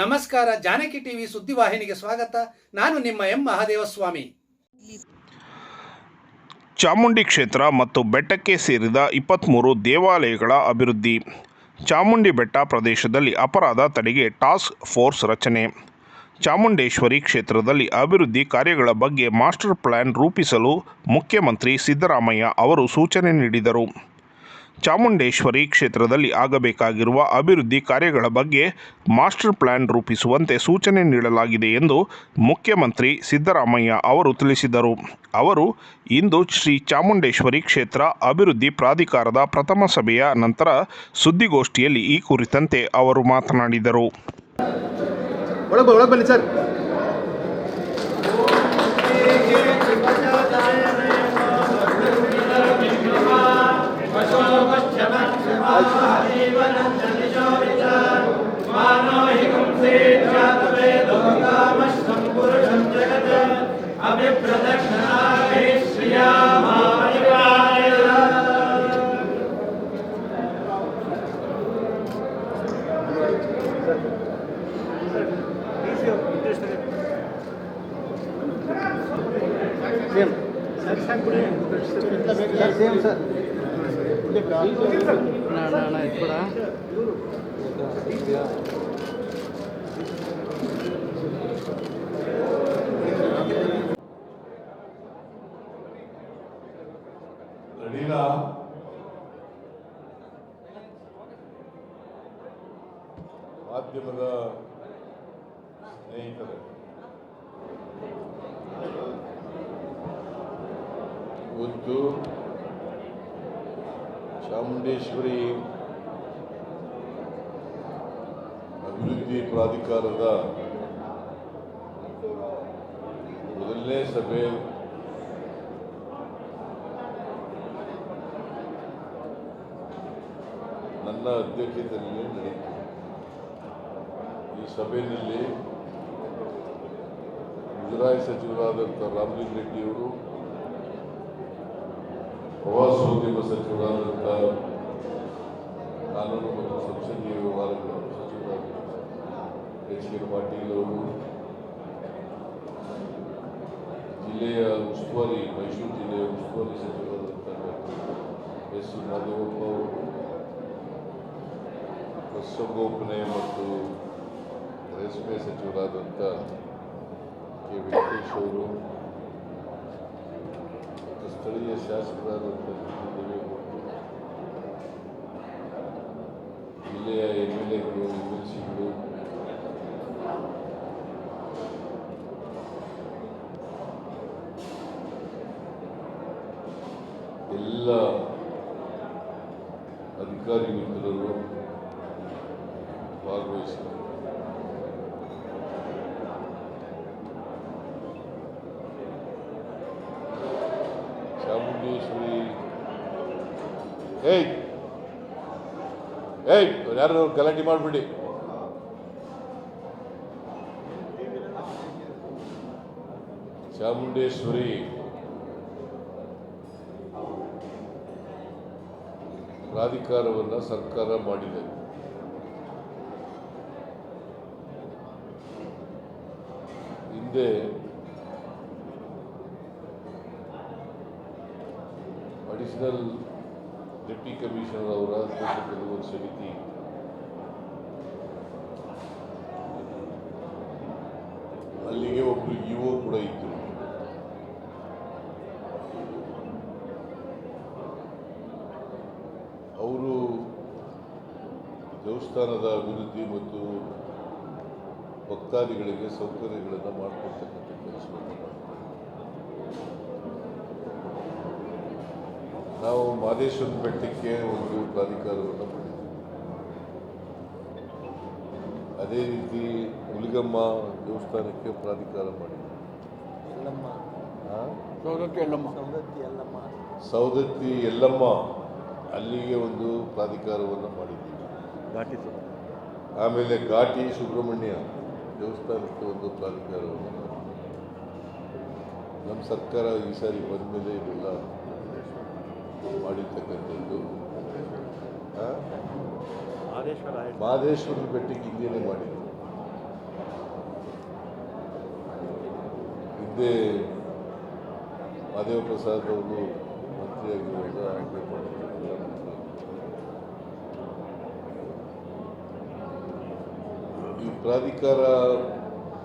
ನಮಸ್ಕಾರ, ಜಾನಕಿ ಟಿವಿ ಸುದ್ದಿವಾಹಿನಿಗೆ ಸ್ವಾಗತ. ನಾನು ನಿಮ್ಮ ಎಂ. ಮಹಾದೇವಸ್ವಾಮಿ. ಚಾಮುಂಡಿ ಕ್ಷೇತ್ರ ಮತ್ತು ಬೆಟ್ಟಕ್ಕೆ ಸೇರಿದ ಇಪ್ಪತ್ತ್ಮೂರು ದೇವಾಲಯಗಳ ಅಭಿವೃದ್ಧಿ. ಚಾಮುಂಡಿ ಬೆಟ್ಟ ಪ್ರದೇಶದಲ್ಲಿ ಅಪರಾಧ ತಡೆಗೆ ಟಾಸ್ಕ್ ಫೋರ್ಸ್ ರಚನೆ. ಚಾಮುಂಡೇಶ್ವರಿ ಕ್ಷೇತ್ರದಲ್ಲಿ ಅಭಿವೃದ್ಧಿ ಕಾರ್ಯಗಳ ಬಗ್ಗೆ ಮಾಸ್ಟರ್ ಪ್ಲ್ಯಾನ್ ರೂಪಿಸಲು ಮುಖ್ಯಮಂತ್ರಿ ಸಿದ್ದರಾಮಯ್ಯ ಅವರು ಸೂಚನೆ ನೀಡಿದರು. ಚಾಮುಂಡೇಶ್ವರಿ ಕ್ಷೇತ್ರದಲ್ಲಿ ಆಗಬೇಕಾಗಿರುವ ಅಭಿವೃದ್ಧಿ ಕಾರ್ಯಗಳ ಬಗ್ಗೆ ಮಾಸ್ಟರ್ ಪ್ಲ್ಯಾನ್ ರೂಪಿಸುವಂತೆ ಸೂಚನೆ ನೀಡಲಾಗಿದೆ ಎಂದು ಮುಖ್ಯಮಂತ್ರಿ ಸಿದ್ದರಾಮಯ್ಯ ಅವರು ತಿಳಿಸಿದರು. ಅವರು, ಇಂದು ಶ್ರೀ ಚಾಮುಂಡೇಶ್ವರಿ ಕ್ಷೇತ್ರ ಅಭಿವೃದ್ಧಿ ಪ್ರಾಧಿಕಾರದ ಪ್ರಥಮ ಸಭೆಯ ನಂತರ ಸುದ್ದಿಗೋಷ್ಠಿಯಲ್ಲಿ ಈ ಕುರಿತಂತೆ ಅವರು ಮಾತನಾಡಿದರು. ಸರ್ ಸೇಮ್ ಸರ್ ಅಡಿಲ ಮಾಧ್ಯಮದ ಸ್ನೇಹಿತರೆ ಇವತ್ತು ಚಾಮುಂಡೇಶ್ವರಿ ಅಭಿವೃದ್ಧಿ ಪ್ರಾಧಿಕಾರದ ಮೊದಲನೇ ಸಭೆ ನನ್ನ ಅಧ್ಯಕ್ಷತೆಯಲ್ಲಿ ನಡೆಯಿತು. ಈ ಸಭೆಯಲ್ಲಿ ಮುಜರಾಯಿ ಸಚಿವರಾದಂಥ ರಾಮಲಿಂಗ ರೆಡ್ಡಿಯವರು ಪ್ರವಾಸೋದ್ಯಮ ಸಚಿವರಾದಂಥ ಕಾನೂನು ಮತ್ತು ಸಂಸದೀಯ ವ್ಯವಹಾರಗಳ ಸಚಿವರಾದ ಎಚ್ ಕೆ ಪಾಟೀಲ್ ಅವರು, ಜಿಲ್ಲೆಯ ಉಸ್ತುವಾರಿ ಮೈಸೂರು ಜಿಲ್ಲೆಯ ಉಸ್ತುವಾರಿ ಸಚಿವರಾದಂಥ ಎಸ್ ಮಾಧವಪ್ಪ ಅವರು ಪಶುಸಂಗೋಪನೆ ಮತ್ತು ರೇಷ್ಮೆ ಸಚಿವರಾದಂಥ ಕೆ ವೆಂಕಟೇಶ್ ಅವರು ಮತ್ತು ಸ್ಥಳೀಯ ಶಾಸಕರಾದಂಥ. ದೇವೇಗೌಡರು, ಜಿಲ್ಲೆಯ ಎಂ ಎಲ್ ಎಗಳು, ಎಂ ಎಲ್ ಸಿಗಳು, ಎಲ್ಲ ಅಧಿಕಾರಿ ಮಿತ್ರರು ಭಾಗವಹಿಸಿದರು ಚಾಮುಂಡೇಶ್ವರಿ ಏಯ್ ಏಯ್ ಯಾರು ಗಲಾಟೆ ಮಾಡಿಬಿಡಿ ಚಾಮುಂಡೇಶ್ವರಿ ಪ್ರಾಧಿಕಾರವನ್ನು ಸರ್ಕಾರ ಮಾಡಿದೆ ಹಿಂದೆ ಅಡಿಷನಲ್ ಡೆಪ್ಟಿ ಕಮಿಷನರ್ ಅವರ ಅಧ್ಯಕ್ಷತೆಯಲ್ಲಿ ಒಂದು ಸಮಿತಿ ಅಲ್ಲಿಗೆ ಒಬ್ಬರು ಇಒ ಕೂಡ ಇದ್ದರು ಅವರು ದೇವಸ್ಥಾನದ ಅಭಿವೃದ್ಧಿ ಮತ್ತು ಭಕ್ತಾದಿಗಳಿಗೆ ಸೌಕರ್ಯಗಳನ್ನು ಮಾಡಿಕೊಡ್ತಕ್ಕಂಥ ಕೆಲಸವನ್ನು ನಾವು ಮಾದೇಶ್ವರ ಬೆಟ್ಟಕ್ಕೆ ಒಂದು ಪ್ರಾಧಿಕಾರವನ್ನು ಮಾಡಿದ್ದೀವಿ. ಅದೇ ರೀತಿ ಹುಲಿಗಮ್ಮ ದೇವಸ್ಥಾನಕ್ಕೆ ಪ್ರಾಧಿಕಾರ ಮಾಡಿದ್ವಿ ಆ? ಸೌದತ್ತಿ ಎಲ್ಲಮ್ಮ ಅಲ್ಲಿಗೆ ಒಂದು ಪ್ರಾಧಿಕಾರವನ್ನು ಮಾಡಿದ್ದೀವಿ. ಘಾಟಿ ಆಮೇಲೆ ಘಾಟಿ ಸುಬ್ರಹ್ಮಣ್ಯ ದೇವಸ್ಥಾನಕ್ಕೆ ಒಂದು ಪ್ರಾಧಿಕಾರವನ್ನು ನಮ್ಮ ಸರ್ಕಾರ ಈ ಸಾರಿ ಬಂದ ಮೇಲೆ ಇವೆಲ್ಲ ಮಾಡಿರ್ತಕ್ಕಂಥದ್ದು. ಮಹದೇಶ್ವರ ಬೆಟ್ಟಕ್ಕೆ ಹಿಂದೇನೆ ಮಾಡಿದ್ರು ಹಿಂದೆ ಮಹದೇವ ಪ್ರಸಾದ್ ಅವರು ಮಂತ್ರಿಯಾಗಿರುವಾಗ ಆಯ್ಕೆ ಪ್ರಾಧಿಕಾರ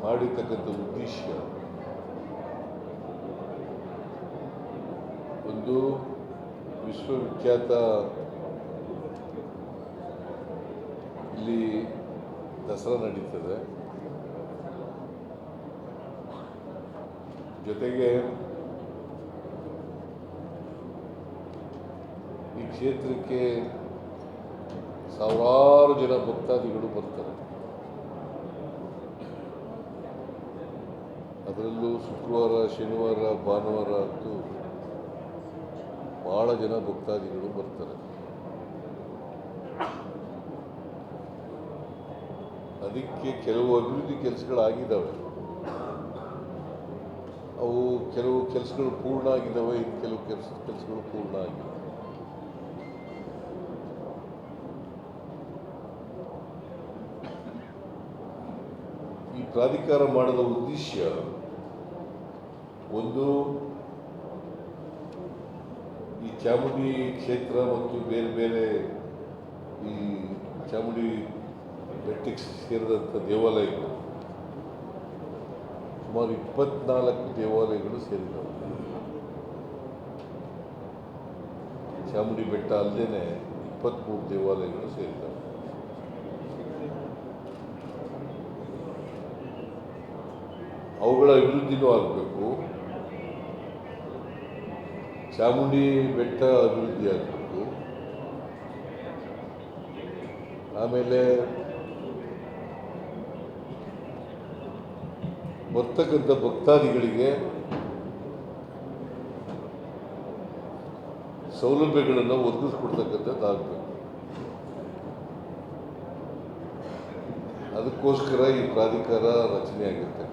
ಮಾಡಿರ್ತಕ್ಕಂಥ ಉದ್ದೇಶ ಒಂದು ವಿಶ್ವವಿಖ್ಯಾತ ಇಲ್ಲಿ ದಸರಾ ನಡೀತದೆ. ಜೊತೆಗೆ ಈ ಕ್ಷೇತ್ರಕ್ಕೆ ಸಾವಿರಾರು ಜನ ಭಕ್ತಾದಿಗಳು ಬರ್ತಾರೆ. ಅದರಲ್ಲೂ ಶುಕ್ರವಾರ, ಶನಿವಾರ, ಭಾನುವಾರ ಅಂತೂ ಭಾಳ ಜನ ಭಕ್ತಾದಿಗಳು ಬರ್ತಾರೆ. ಅದಕ್ಕೆ ಕೆಲವು ಅಭಿವೃದ್ಧಿ ಕೆಲಸಗಳಾಗಿದ್ದಾವೆ. ಅವು ಕೆಲವು ಕೆಲಸಗಳು ಪೂರ್ಣ ಆಗಿದ್ದಾವೆ ಇನ್ನು ಕೆಲವು ಕೆಲಸ, ಕೆಲಸಗಳು ಪೂರ್ಣ ಆಗಿದೆ ಈ ಪ್ರಾಧಿಕಾರ ಮಾಡದ ಉದ್ದೇಶ ಒಂದು ಈ ಚಾಮುಂಡಿ ಕ್ಷೇತ್ರ ಮತ್ತು ಬೇರೆ ಬೇರೆ ಈ ಚಾಮುಂಡಿ ಬೆಟ್ಟಕ್ಕೆ ಸೇರಿದಂಥ ದೇವಾಲಯಗಳು ಸುಮಾರು ಇಪ್ಪತ್ನಾಲ್ಕು ದೇವಾಲಯಗಳು ಸೇರಿದವು ಚಾಮುಂಡಿ ಬೆಟ್ಟ ಅಲ್ಲದೇ ಇಪ್ಪತ್ಮೂರು ದೇವಾಲಯಗಳು ಸೇರಿದವು ಅವುಗಳ ಅಭಿವೃದ್ಧಿನೂ ಆಗಬೇಕು. ಚಾಮುಂಡಿ ಬೆಟ್ಟ ಅಭಿವೃದ್ಧಿ ಆಗಬೇಕು ಆಮೇಲೆ ಬರ್ತಕ್ಕಂಥ ಭಕ್ತಾದಿಗಳಿಗೆ ಸೌಲಭ್ಯಗಳನ್ನು ಒದಗಿಸ್ಕೊಡ್ತಕ್ಕಂಥದ್ದಾಗಬೇಕು ಅದಕ್ಕೋಸ್ಕರ ಈ ಪ್ರಾಧಿಕಾರ ರಚನೆ ಆಗಿರ್ತಕ್ಕಂಥದ್ದು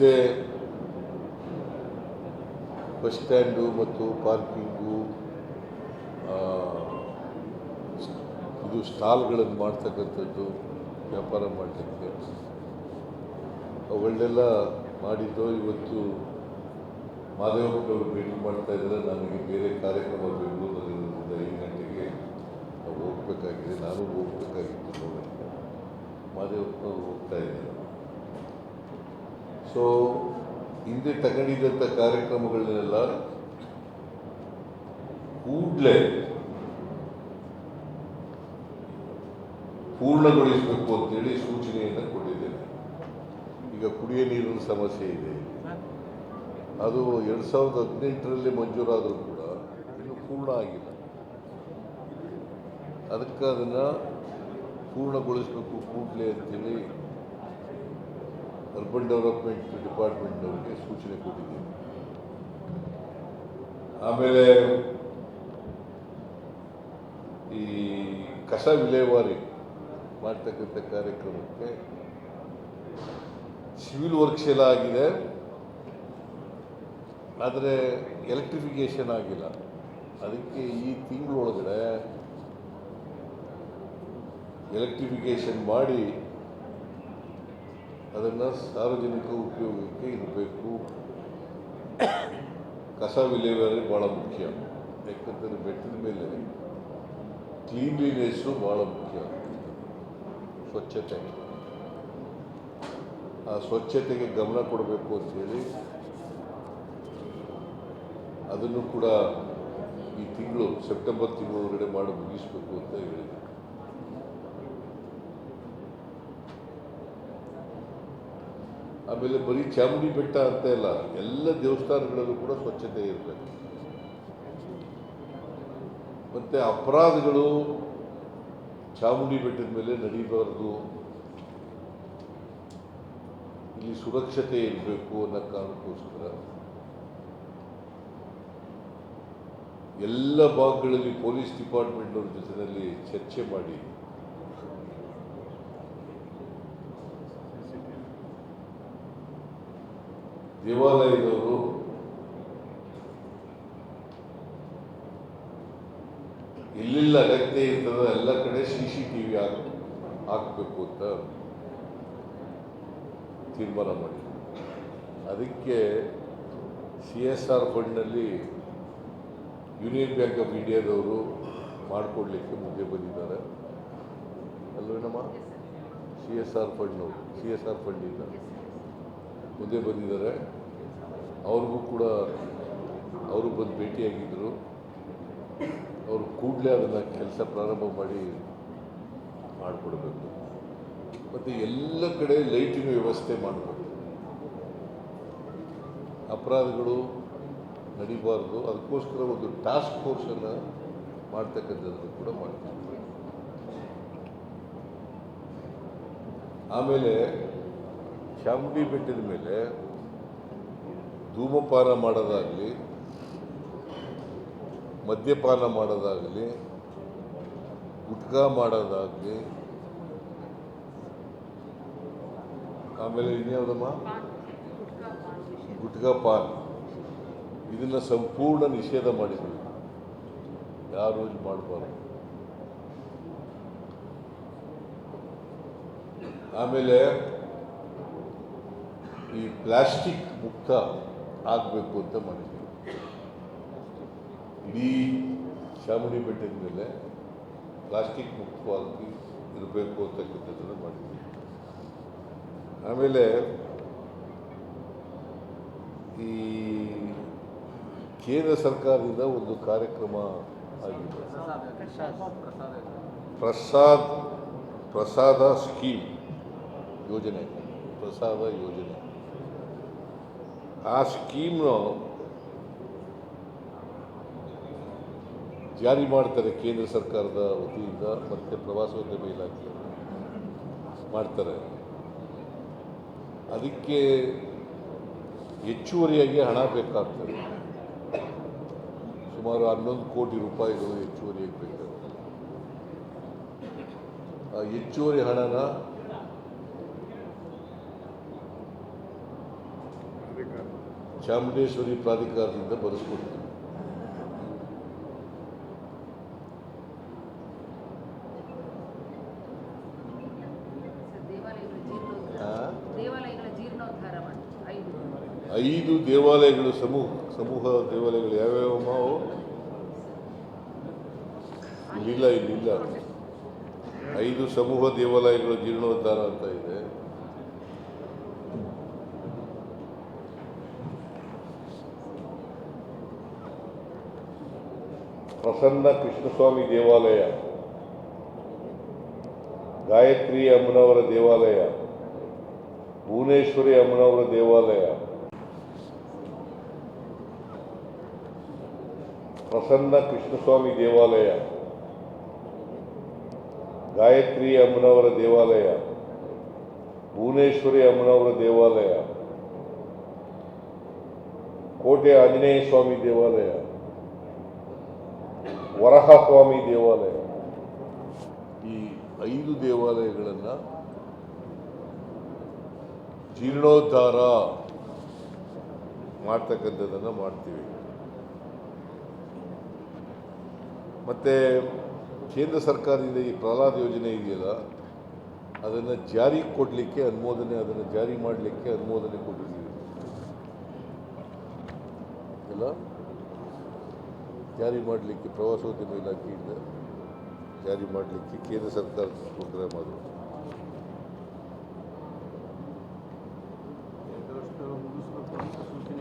ಹಿಂದೆ ಬಸ್ ಸ್ಟ್ಯಾಂಡು ಮತ್ತು ಪಾರ್ಕಿಂಗು ಇದು ಸ್ಟಾಲ್ಗಳನ್ನು ಮಾಡ್ತಕ್ಕಂಥದ್ದು ವ್ಯಾಪಾರ ಮಾಡಲಿಕ್ಕೆ. ಅವುಗಳನ್ನೆಲ್ಲ ಮಾಡಿದ್ದು ಇವತ್ತು ಮಾದೇವಪ್ಪನವರು ಭೇಟಿ ಮಾಡ್ತಾ ಇದ್ದಾರೆ. ನನಗೆ ಬೇರೆ ಕಾರ್ಯಕ್ರಮ ಬೆಂಗಳೂರಿನಲ್ಲಿರೋದ್ರಿಂದ ಐದು ಗಂಟೆಗೆ ಹೋಗ್ಬೇಕಾಗಿದೆ. ನಾನು ಹೋಗಬೇಕಾಗಿತ್ತು ನೋಡೋಕ್ಕೆ. ಮಾದೇವಪ್ಪನವರು ಹೋಗ್ತಾ ಇದ್ದಾರೆ. ಸೊ ಹಿಂದೆ ತಗೊಂಡಿದ್ದಂಥ ಕಾರ್ಯಕ್ರಮಗಳನ್ನೆಲ್ಲ ಕೂಡಲೇ ಪೂರ್ಣಗೊಳಿಸಬೇಕು ಅಂತೇಳಿ ಸೂಚನೆಯನ್ನು ಕೊಟ್ಟಿದ್ದೇನೆ. ಈಗ ಕುಡಿಯ ನೀರಿನ ಸಮಸ್ಯೆ ಇದೆ. ಅದು ಎರಡು ಸಾವಿರದ ಹದಿನೆಂಟರಲ್ಲಿ ಮಂಜೂರಾದರೂ ಕೂಡ ಇನ್ನೂ ಪೂರ್ಣ ಆಗಿಲ್ಲ. ಅದಕ್ಕೆ ಅದನ್ನು ಪೂರ್ಣಗೊಳಿಸಬೇಕು ಕೂಡಲೇ ಅಂತೇಳಿ ಅರ್ಬನ್ ಡೆವಲಪ್ಮೆಂಟ್ ಡಿಪಾರ್ಟ್ಮೆಂಟ್ನವ್ರಿಗೆ ಸೂಚನೆ ಕೊಟ್ಟಿದ್ದೀನಿ. ಆಮೇಲೆ ಈ ಕಸ ವಿಲೇವಾರಿ ಮಾಡ್ತಕ್ಕಂಥ ಕಾರ್ಯಕ್ರಮಕ್ಕೆ ಸಿವಿಲ್ ವರ್ಕ್ಸ್ ಎಲ್ಲ ಆಗಿದೆ. ಆದರೆ ಎಲೆಕ್ಟ್ರಿಫಿಕೇಷನ್ ಆಗಿಲ್ಲ. ಅದಕ್ಕೆ ಈ ತಿಂಗಳೊಳಗಡೆ ಎಲೆಕ್ಟ್ರಿಫಿಕೇಷನ್ ಮಾಡಿ ಅದನ್ನು ಸಾರ್ವಜನಿಕ ಉಪಯೋಗಕ್ಕೆ ಇರಬೇಕು. ಕಸ ವಿಲೇವಾರಿ ಭಾಳ ಮುಖ್ಯ. ಯಾಕಂತಂದರೆ ಬೆಟ್ಟದ ಮೇಲೆ ಕ್ಲೀನ್ಲಿನೆಸ್ಸು ಭಾಳ ಮುಖ್ಯ ಸ್ವಚ್ಛತೆ. ಆ ಸ್ವಚ್ಛತೆಗೆ ಗಮನ ಕೊಡಬೇಕು ಅಂಥೇಳಿ ಅದನ್ನು ಕೂಡ ಈ ತಿಂಗಳು, ಸೆಪ್ಟೆಂಬರ್ ತಿಂಗಳೊಳಗಡೆ ಮಾಡಿ ಮುಗಿಸ್ಬೇಕು ಅಂತ ಹೇಳಿದೆ. ಆಮೇಲೆ ಬರೀ ಚಾಮುಂಡಿ ಬೆಟ್ಟ ಅಂತ ಇಲ್ಲ, ಎಲ್ಲ ದೇವಸ್ಥಾನಗಳಲ್ಲೂ ಕೂಡ ಸ್ವಚ್ಛತೆ ಇರಬೇಕು. ಮತ್ತು ಅಪರಾಧಗಳು ಚಾಮುಂಡಿ ಬೆಟ್ಟದ ಮೇಲೆ ನಡೀಬಾರ್ದು. ಇಲ್ಲಿ ಸುರಕ್ಷತೆ ಇರಬೇಕು ಅನ್ನೋ ಕಾರಣಕ್ಕೋಸ್ಕರ. ಎಲ್ಲ ಭಾಗಗಳಲ್ಲಿ ಪೊಲೀಸ್ ಡಿಪಾರ್ಟ್ಮೆಂಟ್ನವ್ರ ಜೊತೆಯಲ್ಲಿ ಚರ್ಚೆ ಮಾಡಿ. ದೇವಾಲಯದವರು ಇಲ್ಲಿಲ್ಲ ಅಗತ್ಯ ಇರ್ತದೆ ಎಲ್ಲ ಕಡೆ ಸಿ ಸಿ ಟಿ ವಿ ಹಾಕ್ ಹಾಕಬೇಕು ಅಂತ ತೀರ್ಮಾನ ಮಾಡಿ ಅದಕ್ಕೆ ಸಿ ಎಸ್ ಆರ್ ಫಂಡ್ನಲ್ಲಿ ಯೂನಿಯನ್ ಬ್ಯಾಂಕ್ ಆಫ್ ಇಂಡಿಯಾದವರು ಮಾಡಿಕೊಡ್ಲಿಕ್ಕೆ ಮುಂದೆ ಬಂದಿದ್ದಾರೆ. ಅಲ್ವೇನಮ್ಮ? ಸಿ ಎಸ್ ಆರ್ ಫಂಡ್ನವರು ಸಿ ಎಸ್ ಆರ್ ಫಂಡಿಂದ ಮುಂದೆ ಬಂದಿದ್ದಾರೆ. ಅವ್ರಿಗೂ ಕೂಡ ಅವರು ಬಂದು ಭೇಟಿಯಾಗಿದ್ದರು ಅವರು ಕೂಡಲೇ ಅದನ್ನು ಕೆಲಸ ಪ್ರಾರಂಭ ಮಾಡಿ ಮಾಡಿಕೊಡ್ಬೇಕು. ಮತ್ತು ಎಲ್ಲ ಕಡೆ ಲೈಟಿನ ವ್ಯವಸ್ಥೆ ಮಾಡಬೇಕು. ಅಪರಾಧಗಳು ನಡಿಬಾರ್ದು. ಅದಕ್ಕೋಸ್ಕರ ಒಂದು ಟಾಸ್ಕ್ ಫೋರ್ಸನ್ನು ಮಾಡ್ತಕ್ಕಂಥದ್ದು ಕೂಡ ಮಾಡ್ತೀವಿ. ಆಮೇಲೆ ಚಾಮುಂಡಿ ಬೆಟ್ಟದ ಮೇಲೆ ಧೂಮಪಾನ ಮಾಡೋದಾಗಲಿ, ಮದ್ಯಪಾನ ಮಾಡೋದಾಗಲಿ, ಗುಟ್ಕಾ ಮಾಡೋದಾಗಲಿ, ಆಮೇಲೆ ಇನ್ಯಾವುದಮ್ಮ? ಗುಟ್ಕಾ ಪಾನ್. ಇದನ್ನು ಸಂಪೂರ್ಣ ನಿಷೇಧ ಮಾಡಿದ್ವಿ ಯಾರು ಮಾಡಬಾರ್ದು. ಆಮೇಲೆ ಈ ಪ್ಲಾಸ್ಟಿಕ್ ಮುಕ್ತ ಆಗಬೇಕು ಅಂತ ಮಾಡಿದ್ವಿ. ಇಡೀ ಚಾಮುಂಡಿ ಬೆಟ್ಟದ ಮೇಲೆ ಪ್ಲಾಸ್ಟಿಕ್ ಮುಕ್ತವಾಗಿ ಇರಬೇಕು ಅಂತಕ್ಕಂಥದ್ದನ್ನು ಮಾಡಿದ್ವಿ. ಆಮೇಲೆ ಈ ಕೇಂದ್ರ ಸರ್ಕಾರದಿಂದ ಒಂದು ಕಾರ್ಯಕ್ರಮ ಆಗಿದೆ. ಪ್ರಸಾದ್ ಪ್ರಸಾದ ಸ್ಕೀಮ್ ಯೋಜನೆ, ಪ್ರಸಾದ ಯೋಜನೆ. ಆ ಸ್ಕೀಮ್ನ ಜಾರಿ ಮಾಡ್ತಾರೆ ಕೇಂದ್ರ ಸರ್ಕಾರದ ವತಿಯಿಂದ, ಮತ್ತು ಪ್ರವಾಸೋದ್ಯಮ ಇಲಾಖೆ ಮಾಡ್ತಾರೆ. ಅದಕ್ಕೆ ಹೆಚ್ಚುವರಿಯಾಗಿ ಹಣ ಬೇಕಾಗ್ತದೆ. ಸುಮಾರು ಹನ್ನೊಂದು ಕೋಟಿ ರೂಪಾಯಿಗಳು ಹೆಚ್ಚುವರಿಯಾಗಿ ಬೇಕಾಗ್ತದೆ. ಆ ಹೆಚ್ಚುವರಿ ಹಣನ ಚಾಮುಂಡೇಶ್ವರಿ ಪ್ರಾಧಿಕಾರದಿಂದ ಬರೆಸ್ಕೊಡ್ತೀವಿ ದೇವಾಲಯಗಳ ಜೀರ್ಣೋದ್ಧಾರ ದೇವಾಲಯಗಳ ಜೀರ್ಣೋದ್ಧಾರ ಐದು. ಐದು ದೇವಾಲಯಗಳು ಸಮೂಹ ಸಮೂಹ ದೇವಾಲಯಗಳು ಯಾವ್ಯಾವಮ್ಮ ಮಾವು? ಇಲ್ಲಿಲ್ಲ ಇಲ್ಲಿಲ್ಲ ಐದು ಸಮೂಹ ದೇವಾಲಯಗಳು ಜೀರ್ಣೋದ್ಧಾರ ಅಂತ ಇದೆ. ಪ್ರಸನ್ನ ಕೃಷ್ಣಸ್ವಾಮಿ ದೇವಾಲಯ ಗಾಯತ್ರಿ ಅಮ್ಮನವರ ದೇವಾಲಯ ಭುವನೇಶ್ವರಿ ಅಮ್ಮನವರ ದೇವಾಲಯ ಪ್ರಸನ್ನ ಕೃಷ್ಣಸ್ವಾಮಿ ದೇವಾಲಯ ಗಾಯತ್ರಿ ಅಮ್ಮನವರ ದೇವಾಲಯ ಭುವನೇಶ್ವರಿ ಅಮ್ಮನವರ ದೇವಾಲಯ ಕೋಟೆ ಆಂಜನೇಯ ಸ್ವಾಮಿ ದೇವಾಲಯ ವರಹ ಸ್ವಾಮಿ ದೇವಾಲಯ. ಈ ಐದು ದೇವಾಲಯಗಳನ್ನು ಜೀರ್ಣೋದ್ಧಾರ ಮಾಡ್ತಕ್ಕಂಥದ್ದನ್ನು ಮಾಡ್ತೀವಿ. ಮತ್ತು ಕೇಂದ್ರ ಸರ್ಕಾರದಿಂದ ಈ ಪ್ರಹ್ಲಾದ್ ಯೋಜನೆ ಇದೆಯಲ್ಲ, ಅದನ್ನು ಜಾರಿ ಕೊಡಲಿಕ್ಕೆ ಅನುಮೋದನೆ, ಅದನ್ನು ಜಾರಿ ಮಾಡಲಿಕ್ಕೆ ಅನುಮೋದನೆ ಕೊಟ್ಟಿದ್ದೀವಿ. ಎಲ್ಲ? ಜಾರಿ ಮಾಡಲಿಕ್ಕೆ ಪ್ರವಾಸೋದ್ಯಮ ಇಲಾಖೆಯಿಂದ ಜಾರಿ ಮಾಡಲಿಕ್ಕೆ ಕೇಂದ್ರ ಸರ್ಕಾರದ ಪ್ರೋಗ್ರಾಮ್ ಅದು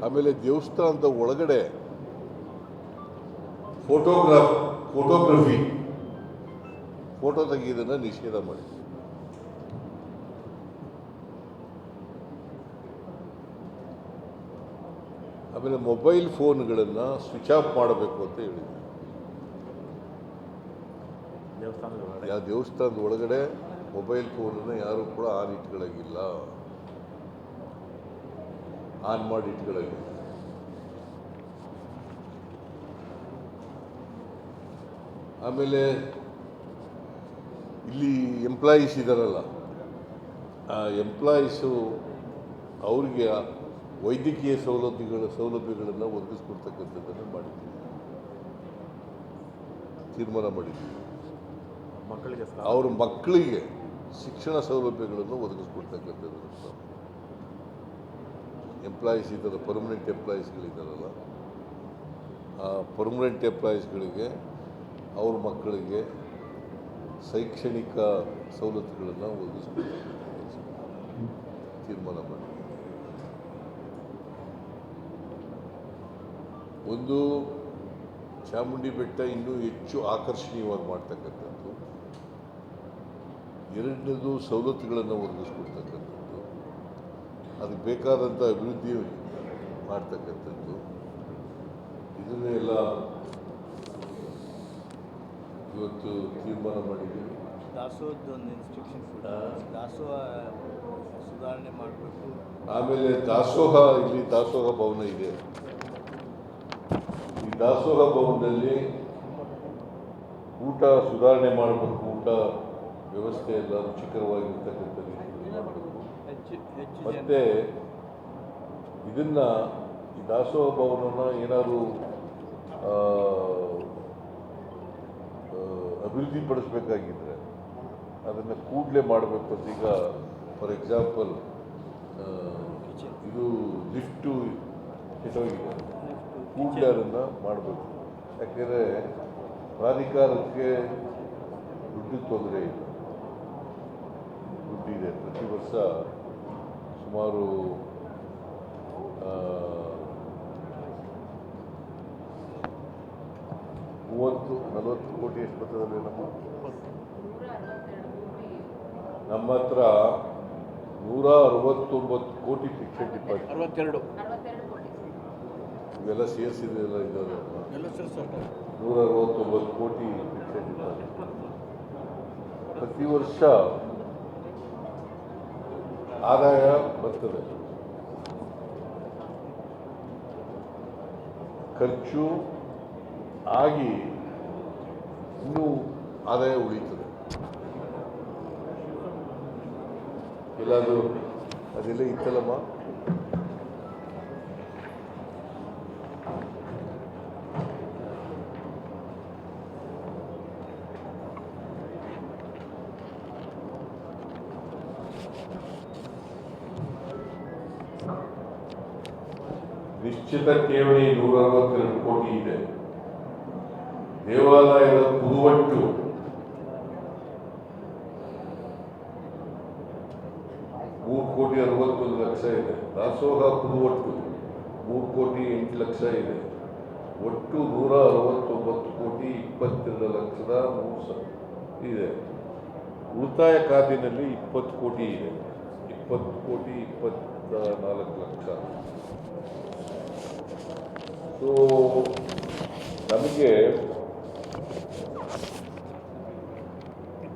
ಆಮೇಲೆ ದೇವಸ್ಥಾನದ ಒಳಗಡೆ ಫೋಟೋಗ್ರಾಫ್, ಫೋಟೋಗ್ರಫಿ. ಫೋಟೋ ತೆಗೆಯೋದನ್ನು ನಿಷೇಧ ಮಾಡಿ ಆಮೇಲೆ ಮೊಬೈಲ್ ಫೋನ್ಗಳನ್ನು ಸ್ವಿಚ್ ಆಫ್ ಮಾಡಬೇಕು ಅಂತ ಹೇಳಿದ್ರು. ಯಾವ ದೇವಸ್ಥಾನದ ಒಳಗಡೆ ಮೊಬೈಲ್ ಫೋನನ್ನು ಯಾರು ಕೂಡ ಆನ್ ಇಟ್ಕೊಳ್ಳೋಂಗಿಲ್ಲ ಆನ್ ಮಾಡಿ ಇಟ್ಕೊಳ್ಳೋಂಗಿಲ್ಲ ಆಮೇಲೆ ಇಲ್ಲಿ ಎಂಪ್ಲಾಯೀಸ್ ಇದ್ದಾರಲ್ಲ ಆ ಎಂಪ್ಲಾಯೀಸು ಅವ್ರಿಗೆ ವೈದ್ಯಕೀಯ ಸೌಲಭ್ಯಗಳ ಸೌಲಭ್ಯಗಳನ್ನು ಒದಗಿಸ್ಕೊಡ್ತಕ್ಕಂಥದ್ದನ್ನು ಮಾಡಿದ್ದೀವಿ. ತೀರ್ಮಾನ ಮಾಡಿದ್ದೀವಿ. ಮಕ್ಕಳಿಗೆ ಅವ್ರ ಮಕ್ಕಳಿಗೆ ಶಿಕ್ಷಣ ಸೌಲಭ್ಯಗಳನ್ನು ಒದಗಿಸ್ಕೊಡ್ತಕ್ಕಂಥದ್ದು ಎಂಪ್ಲಾಯೀಸ್ ಇದ್ದಾರೆ ಪರ್ಮನೆಂಟ್ ಎಂಪ್ಲಾಯೀಸ್ಗಳಿದ್ದಾರಲ್ಲ ಆ ಪರ್ಮನೆಂಟ್ ಎಂಪ್ಲಾಯೀಸ್ಗಳಿಗೆ ಅವ್ರ ಮಕ್ಕಳಿಗೆ ಶೈಕ್ಷಣಿಕ ಸವಲತ್ತುಗಳನ್ನು ಒದಗಿಸ್ಕೊಡ್ತಕ್ಕಂಥ ತೀರ್ಮಾನ ಮಾಡಿ ಒಂದು ಚಾಮುಂಡಿ ಬೆಟ್ಟ ಇನ್ನೂ ಹೆಚ್ಚು ಆಕರ್ಷಣೀಯವಾಗಿ ಮಾಡ್ತಕ್ಕಂಥದ್ದು. ಎರಡನೇದು ಸವಲತ್ತುಗಳನ್ನು ಒದಗಿಸ್ಕೊಡ್ತಕ್ಕಂಥದ್ದು. ಅದಕ್ಕೆ ಬೇಕಾದಂಥ ಅಭಿವೃದ್ಧಿ ಮಾಡ್ತಕ್ಕಂಥದ್ದು. ಇದನ್ನೆಲ್ಲ ಇವತ್ತು ತೀರ್ಮಾನ ಮಾಡಿದ್ದೀವಿ. ದಾಸೋಹದ ಒಂದು ಇನ್ಸ್ಟ್ರಕ್ಷನ್ ದಾಸೋಹ ಸುಧಾರಣೆ ಮಾಡಬೇಕು. ಆಮೇಲೆ ದಾಸೋಹ ಇಲ್ಲಿ ದಾಸೋಹ ಭವನ ಇದೆ. ದಾಸೋಹ ಭವನದಲ್ಲಿ ಊಟ ಸುಧಾರಣೆ ಮಾಡಬೇಕು ಊಟ ವ್ಯವಸ್ಥೆ ಎಲ್ಲ ರುಚಿಕರವಾಗಿರ್ತಕ್ಕಂಥ ರೀತಿಯಲ್ಲಿ ಮಾಡಬೇಕು ಮತ್ತೆ ಇದನ್ನ ಈ ದಾಸೋಹ ಭವನನ ಏನಾದರೂ ಅಭಿವೃದ್ಧಿಪಡಿಸ್ಬೇಕಾಗಿದ್ರೆ ಅದನ್ನು ಕೂಡಲೇ ಮಾಡಬೇಕು ಅಂತ ಈಗ ಫಾರ್ ಎಕ್ಸಾಂಪಲ್ ಇದು ಲಿಫ್ಟು ಕೆಟ್ಟೋಗಿದೆ. ಕೂಡಲೇ ಅದನ್ನು ಮಾಡಬೇಕು. ಯಾಕೆಂದರೆ ಪ್ರಾಧಿಕಾರಕ್ಕೆ ದುಡ್ಡು ತೊಂದರೆ ಇದೆ ದುಡ್ಡಿದೆ. ಪ್ರತಿ ವರ್ಷ ಸುಮಾರು ಮೂವತ್ತು, ನಲವತ್ತು ಕೋಟಿ ಎಷ್ಟು ಬರ್ತದೆ ನಮ್ಮ ನಮ್ಮ ಹತ್ರ ನೂರ ಅರವತ್ತೊಂಬತ್ತು ಕೋಟಿ ಫಿಕ್ಸೆಡ್ ಡಿಪಾಸಿಟ್ ಅರವತ್ತೆರಡು. ಇವೆಲ್ಲ ಸೇರಿಸಿದೆಲ್ಲ ಇದ್ದಾರೆ ನೂರ ಅರವತ್ತೊಂಬತ್ತು ಕೋಟಿ ಪ್ರತಿ ವರ್ಷ ಆದಾಯ ಬರ್ತದೆ. ಖರ್ಚು ಆಗಿ ಇನ್ನೂ ಆದಾಯ ಉಳಿತದೆ ಎಲ್ಲಾದರೂ ಅದೆಲ್ಲ ಇತ್ತಲ್ಲಮ್ಮ? ಠೇವಣಿ ನೂರ ಅರವತ್ತೆರಡು ಕೋಟಿ ಇದೆ. ದೇವಾಲಯದ ಪುದುವಟ್ಟು. ಮೂರು ಕೋಟಿ ಅರವತ್ತೊಂದು ಲಕ್ಷ ಇದೆ. ದಾಸೋಹ ಪುದುವಟ್ಟು. ಮೂರು ಕೋಟಿ ಎಂಟು ಲಕ್ಷ ಇದೆ. ಒಟ್ಟು ನೂರ ಅರವತ್ತೊಂಬತ್ತು ಕೋಟಿ ಇಪ್ಪತ್ತೆರಡು ಲಕ್ಷದ ಮೂರು ಸಾವಿರ ಇದೆ. ಉಳಿತಾಯ ಖಾತೆಯಲ್ಲಿ ಇಪ್ಪತ್ತು ಕೋಟಿ ಇದೆ. ಇಪ್ಪತ್ತು ಕೋಟಿ ಇಪ್ಪತ್ತ ನಾಲ್ಕು ಲಕ್ಷ. ಸೊ ನಮಗೆ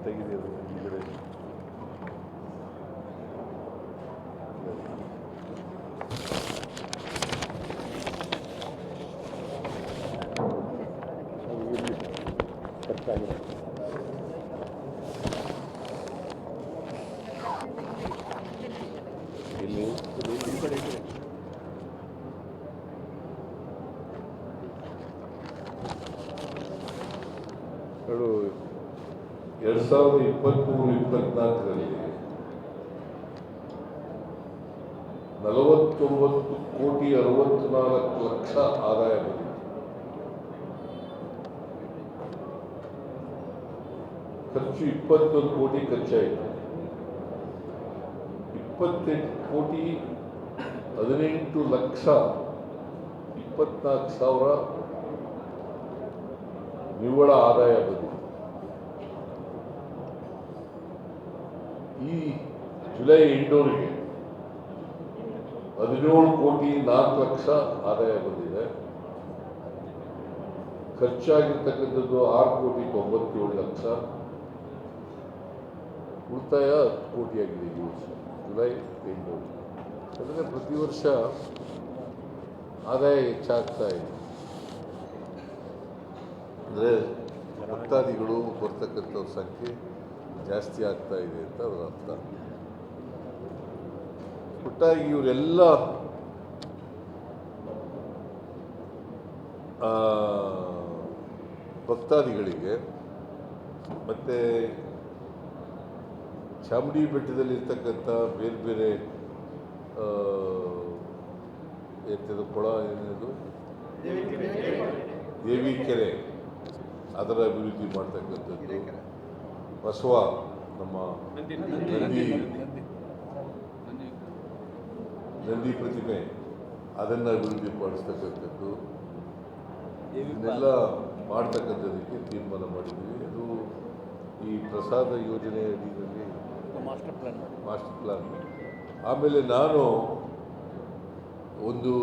ತೆಗಿದೆ ಅದು ಈ ಕಡೆ. ಇಲ್ಲಿ ಎರಡು ಸಾವಿರದ ಇಪ್ಪತ್ತ್ಮೂರು ಇಪ್ಪತ್ನಾಲ್ಕರಲ್ಲಿ ನಲವತ್ತೊಂಬತ್ತು ಕೋಟಿ ಅರವತ್ನಾಲ್ಕು ಲಕ್ಷ ಆದಾಯ ಬಂದಿದೆ ಖರ್ಚು ಇಪ್ಪತ್ತೊಂದು ಕೋಟಿ ಖರ್ಚಾಯಿತು ಇಪ್ಪತ್ತೆಂಟು ಕೋಟಿ ಹದಿನೆಂಟು ಲಕ್ಷ ಇಪ್ಪತ್ನಾಲ್ಕು ಸಾವಿರ ನಿವ್ವಳ ಆದಾಯ ಬಂದಿದೆ ಜುಲೈ ಎಂಟೂರಿಗೆ ಹದಿನೇಳು ಕೋಟಿ ನಾಲ್ಕು ಲಕ್ಷ ಆದಾಯ ಬಂದಿದೆ. ಖರ್ಚಾಗಿರ್ತಕ್ಕಂಥದ್ದು ಆರು ಕೋಟಿ ತೊಂಬತ್ತೇಳು ಲಕ್ಷ. ಉಳಿತಾಯ ಹತ್ತು ಕೋಟಿ ಆಗಿದೆ ಈ ವರ್ಷ, ಜುಲೈ ಎಂಟೂವರೆ ಅಂದರೆ ಪ್ರತಿ ವರ್ಷ ಆದಾಯ ಹೆಚ್ಚಾಗ್ತಾ ಇದೆ. ಅಂದರೆ ಭಕ್ತಾದಿಗಳು ಬರ್ತಕ್ಕಂಥವ್ರ ಸಂಖ್ಯೆ ಜಾಸ್ತಿ ಆಗ್ತಾ ಇದೆ ಅಂತ ಅದರ ಅರ್ಥ. ಒಟ್ಟಾಗಿ ಇವರೆಲ್ಲ ಭಕ್ತಾದಿಗಳಿಗೆ ಮತ್ತು ಚಾಮುಂಡಿ ಬೆಟ್ಟದಲ್ಲಿರ್ತಕ್ಕಂಥ ಬೇರೆ ಬೇರೆ ಎಂಥದ್ದು ಕೊಳ ಏನಿದು? ದೇವಿ ಕೆರೆ. ಅದರ ಅಭಿವೃದ್ಧಿ ಮಾಡ್ತಕ್ಕಂಥದ್ದು. ಬಸವ ನಮ್ಮ ನಂದಿ ನಂದಿ ಪ್ರತಿಮೆ ಅದನ್ನು ಅಭಿವೃದ್ಧಿ ಪಡಿಸ್ತಕ್ಕಂಥದ್ದು. ಇದನ್ನೆಲ್ಲ ಮಾಡ್ತಕ್ಕಂಥದ್ದಕ್ಕೆ ತೀರ್ಮಾನ ಮಾಡಿದ್ದೀವಿ. ಅದು ಈ ಪ್ರಸಾದ ಯೋಜನೆ ಅಡಿಯಲ್ಲಿ ಮಾಸ್ಟರ್ ಪ್ಲಾನ್ ಮಾಸ್ಟರ್ ಪ್ಲಾನ್. ಆಮೇಲೆ ನಾನು ಒಂದು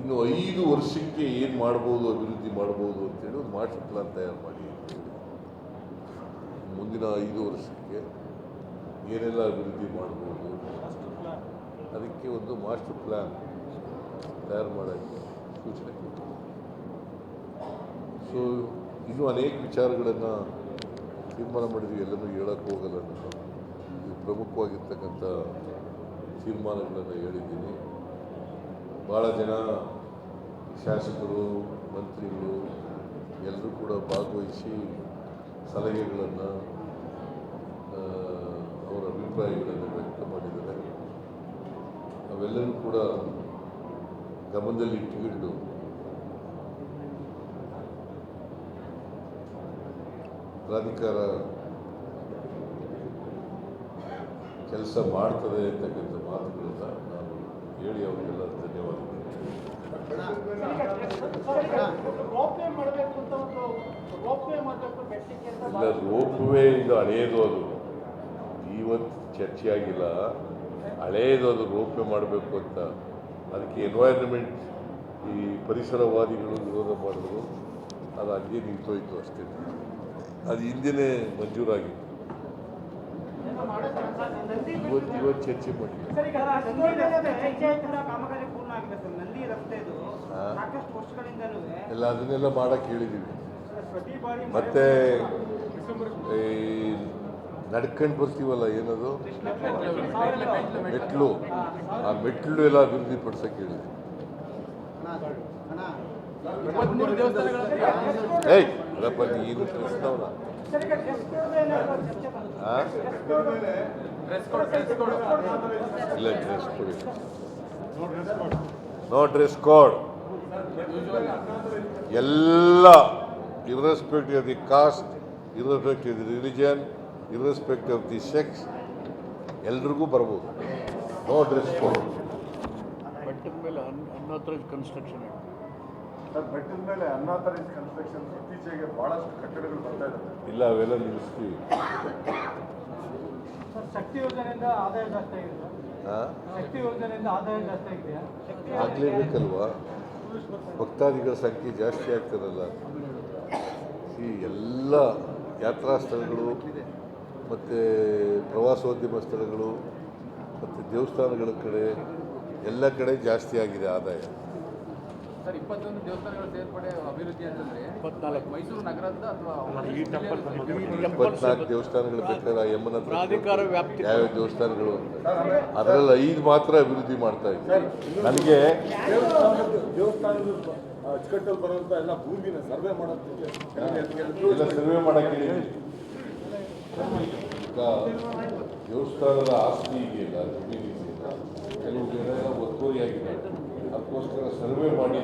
ಇನ್ನು ಐದು ವರ್ಷಕ್ಕೆ ಏನು ಮಾಡ್ಬೋದು ಅಭಿವೃದ್ಧಿ ಮಾಡ್ಬೋದು ಅಂತೇಳಿ ಒಂದು ಮಾಸ್ಟರ್ ಪ್ಲಾನ್ ತಯಾರು ಮಾಡಿ ಮುಂದಿನ ಐದು ವರ್ಷಕ್ಕೆ ಏನೆಲ್ಲ ಅಭಿವೃದ್ಧಿ ಮಾಡ್ಬೋದು ಅದಕ್ಕೆ ಒಂದು ಮಾಸ್ಟರ್ ಪ್ಲ್ಯಾನ್ ತಯಾರು ಮಾಡೋಕ್ಕೆ ಸೂಚನೆ ಕೊಟ್ಟಿದೆ ಸೊ ಇನ್ನೂ ಅನೇಕ ವಿಚಾರಗಳನ್ನು ತೀರ್ಮಾನ ಮಾಡಿದ್ವಿ ಎಲ್ಲರೂ ಹೇಳಕ್ಕೆ ಹೋಗಲ್ಲ ನಾನು ಇದು ಪ್ರಮುಖವಾಗಿರ್ತಕ್ಕಂಥ ತೀರ್ಮಾನಗಳನ್ನು ಹೇಳಿದ್ದೀನಿ. ಭಾಳ ಜನ ಶಾಸಕರು, ಮಂತ್ರಿಗಳು ಎಲ್ಲರೂ ಕೂಡ ಭಾಗವಹಿಸಿ ಸಲಹೆಗಳನ್ನು ಅವರ ಅಭಿಪ್ರಾಯಗಳನ್ನು ವ್ಯಕ್ತ ಮಾಡಿದ್ದಾರೆ ಅವೆಲ್ಲರೂ ಕೂಡ ಗಮನದಲ್ಲಿ ಇಟ್ಟುಕೊಂಡು ಪ್ರಾಧಿಕಾರ ಕೆಲಸ ಮಾಡ್ತದೆ ಅಂತಕ್ಕಂಥ ಮಾತುಗಳನ್ನು ನಾನು ಹೇಳಿ ಅವರಿಗೆಲ್ಲ ಧನ್ಯವಾದಗಳು ಮಾಡಬೇಕು ಅಂತ ಒಂದು ರೋಪ್ವೇ ಮಾಡಬೇಕು ಬೆಟ್ಟಕ್ಕೆ ಅಂತ ಇಲ್ಲ ರೋಪ್ವೇ ಇದು ಹಳೆಯದು ಅದು ಇವತ್ತು ಚರ್ಚೆಯಾಗಿಲ್ಲ. ಹಳೆಯದು ಅದು ರೋಪವೇ ಮಾಡಬೇಕು ಅಂತ. ಅದಕ್ಕೆ ಎನ್ವೈರನ್ಮೆಂಟ್ ಈ ಪರಿಸರವಾದಿಗಳು ವಿರೋಧ ಮಾಡಿದ್ರು. ಅದು ಅಲ್ಲಿಯೇ ನಿಂತೋಯ್ತು ಅಷ್ಟೇ. ಅದು ಹಿಂದೆನೇ ಮಂಜೂರಾಗಿತ್ತು. ಮಾಡೋ ಇವತ್ತು ಇವತ್ತು ಚರ್ಚೆ ವರ್ಷಗಳಿಂದಲೂ ಎಲ್ಲ ಅದನ್ನೆಲ್ಲ ಮಾಡಕ್ಕೆ ಹೇಳಿದ್ದೀವಿ ಮತ್ತೆ ಈ ನಡ್ಕೊಂಡು ಬರ್ತೀವಲ್ಲ ಏನದು? ಮೆಟ್ಲು. ಆ ಮೆಟ್ಲು ಎಲ್ಲ ಅಭಿವೃದ್ಧಿ ಪಡಿಸಕ್ಕೆ ಹೇಳಿದೆ ಏಯ್ ಅದಪ್ಪ ನೀನು ಕೋಡ್ ಇಲ್ಲ ಡ್ರೆಸ್ ಕೊಡಿ ನೋ ಡ್ರೆಸ್ ಕೋಡ್ ಎಲ್ಲ irrespective of the caste irrespective the religion irrespective of the sex ಎಲ್ರಿಗೂ ಬರ್ಬೋದು. ನೋ ಡ್ರೆಸ್ ಕೋಡ್ ಬೆಟ್ಟದ ಮೇಲೆ ಅನ್ ಅನ್ಆಥರೈಸ್ ಕನ್ಸ್ಟ್ರಕ್ಷನ್ ಸರ್ ಬೆಟ್ಟದ ಮೇಲೆ ಅನ್ನಾಥರೈಸ್ ಕನ್ಸ್ಟ್ರಕ್ಷನ್ ಇತ್ತೀಚೆಗೆ ಭಾಳಷ್ಟು ಕಟ್ಟಡಗಳು ಬರ್ತಾ ಇದ್ದಾವೆ ಇಲ್ಲ ಅವೆಲ್ಲ ನಿಲ್ಲಿಸ್ತೀವಿ. ಸರ್, ಶಕ್ತಿ ಯೋಜನೆಯಿಂದ ಆದಾಯ ಜಾಸ್ತಿ ಆಗಿದೆ. ಶಕ್ತಿ ಯೋಜನೆಯಿಂದ ಆದಾಯ ಜಾಸ್ತಿ ಆಗಿದೆಯಾ ಆಗಲೇಬೇಕಲ್ವಾ? ಭಕ್ತಾದಿಗಳ ಸಂಖ್ಯೆ ಜಾಸ್ತಿ ಆಗ್ತದಲ್ಲ ಈ ಎಲ್ಲ ಯಾತ್ರಾ ಸ್ಥಳಗಳು ಮತ್ತು ಪ್ರವಾಸೋದ್ಯಮ ಸ್ಥಳಗಳು ಮತ್ತು ದೇವಸ್ಥಾನಗಳ ಕಡೆ ಎಲ್ಲ ಕಡೆ ಜಾಸ್ತಿ ಆಗಿದೆ ಆದಾಯ. ಸರ್ ಇಪ್ಪತ್ತೊಂದು ದೇವಸ್ಥಾನಗಳ ಸೇರ್ಪಡೆ ಅಭಿವೃದ್ಧಿ ಅಂತಂದ್ರೆ ಇಪ್ಪತ್ನಾಲ್ಕು. ಮೈಸೂರು ನಗರದ ಅಥವಾ ಈ ಟೆಂಪಲ್ ಇಪ್ಪತ್ನಾಲ್ಕು ದೇವಸ್ಥಾನಗಳು ಬೇಕಾದ್ರೆ ಯಮ್ಮನ ಹತ್ರ ಪ್ರಾಧಿಕಾರ ವ್ಯಾಪ್ತಿ ಯಾವ್ಯಾವ ದೇವಸ್ಥಾನಗಳು ಅದರಲ್ಲಿ ಐದು ಮಾತ್ರ ಅಭಿವೃದ್ಧಿ ಮಾಡ್ತಾ ಇದ್ದೀವಿ. ನನಗೆ ಅಚ್ಚುಕಟ್ಟಲ್ಲಿ ಬರುವಂತ ಎಲ್ಲ ಭೂಮಿನ ಸರ್ವೆ ಮಾಡೋದಕ್ಕೆ ಎಲ್ಲ ಸರ್ವೆ ಮಾಡಕ್ಕೆ ದೇವಸ್ಥಾನದ ಆಸ್ತಿ ಇದೆಯಲ್ಲ ಕೆಲವು ಜನ ಎಲ್ಲ ಒತ್ತುವರಿಯಾಗಿದೆ ಅದಕ್ಕೋಸ್ಕರ ಸರ್ವೆ ಮಾಡಿ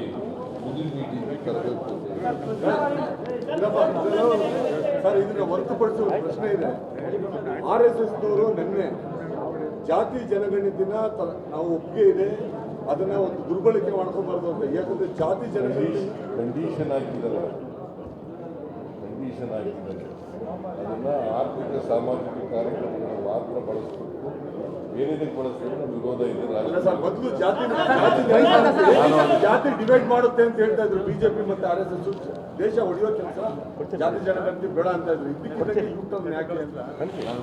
ಮುಂದಿನ ಮೀಟಿಂಗ್ ತರಬೇಕು ಸರ್ ಇದನ್ನ ಹೊರತುಪಡಿಸುವ ಪ್ರಶ್ನೆ ಇದೆ. ಆರ್ ಎಸ್ ಎಸ್ ನವರು ನಿನ್ನೆ ಜಾತಿ ಜನಗಣತಿನ ನಾವು ಒಪ್ಪಿಗೆ ಇದೆ. ಅದನ್ನ ಒಂದು ದುರ್ಬಳಕೆ ಮಾಡ್ಕೊಬಾರ್ದು ಅಂತ. ಯಾಕಂದ್ರೆ ಜಾತಿ ಜನ ಕಂಡೀಷನ್ ಹಾಕಿದ್ದಾರೆ ಕಂಡೀಷನ್ ಹಾಕಿದ್ದಾರೆ ಅದನ್ನ ಆರ್ಥಿಕ ಸಾಮಾಜಿಕ ಕಾರ್ಯಕ್ರಮಗಳು ಮಾತ್ರ ಬಳಸಬೇಕು ಬೇರೆದಕ್ಕೆ ಬಳಸಬೇಕು ನಮ್ಮ ವಿರೋಧ ಇದೆ ಅಲ್ಲ ಸರ್ ಮೊದಲು ಜಾತಿ ಜಾತಿ ಜಾತಿ ಡಿವೈಡ್ ಮಾಡುತ್ತೆ ಅಂತ ಹೇಳ್ತಾ ಇದ್ರು ಬಿಜೆಪಿ ಮತ್ತೆ ಆರ್ ಎಸ್ ಎಸ್ ದೇಶ ಹೊಡೆಯೋ ಕೆಲಸ ಜಾತಿ ಜನಗಣತಿ ಬೇಡ ಅಂತ ಇದ್ರು ಇದಕ್ಕೆ ಯೂ ಟರ್ನ್ ಯಾಕೆ ಅಂತ ನಾನು